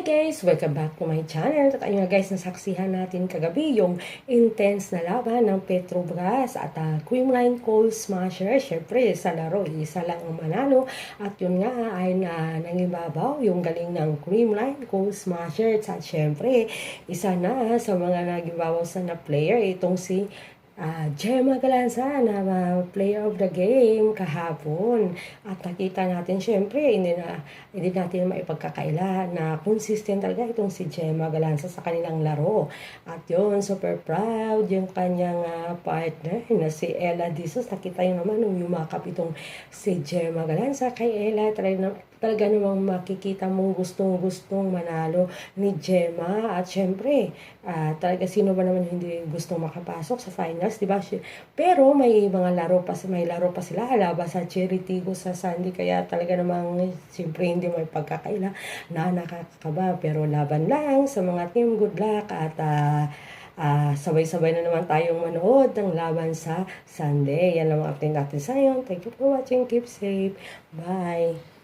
Hi guys! Welcome back to my channel. At ayun nga guys, nasaksihan natin kagabi yung intense na laban ng Petrobras at uh, Creamline Coal Smasher. Siyempre, sa laro, isa lang ang manalo. At yun nga ay na nangibabaw yung galing ng Creamline Coal Smasher. At syempre, isa na sa mga nagibabaw sa na player itong si Ah, Gemma Galanza na ah, player of the game kahapon. At nakita natin, syempre, hindi, na, hindi natin maipagkakaila na consistent talaga itong si Gemma Galanza sa kanilang laro. At yun, super proud yung kanyang ah, partner na si Ella Dizos. Nakita yun naman nung yumakap itong si Gemma Galanza kay Ella. Talaga, talaga namang makikita mong gustong-gustong manalo ni Gemma. At syempre, ah, talaga sino ba naman hindi gustong makapasok sa finals, di ba? Pero may mga laro pa, may laro pa sila, alaba sa Cheritigo sa Sandy, kaya talaga namang siyempre hindi may pagkakaila na nakakaba. Pero laban lang sa mga team, good luck at ah, ah, sabay-sabay na naman tayong manood ng laban sa Sunday. Yan lang ang update natin sa ngayon. Thank you for watching. Keep safe. Bye.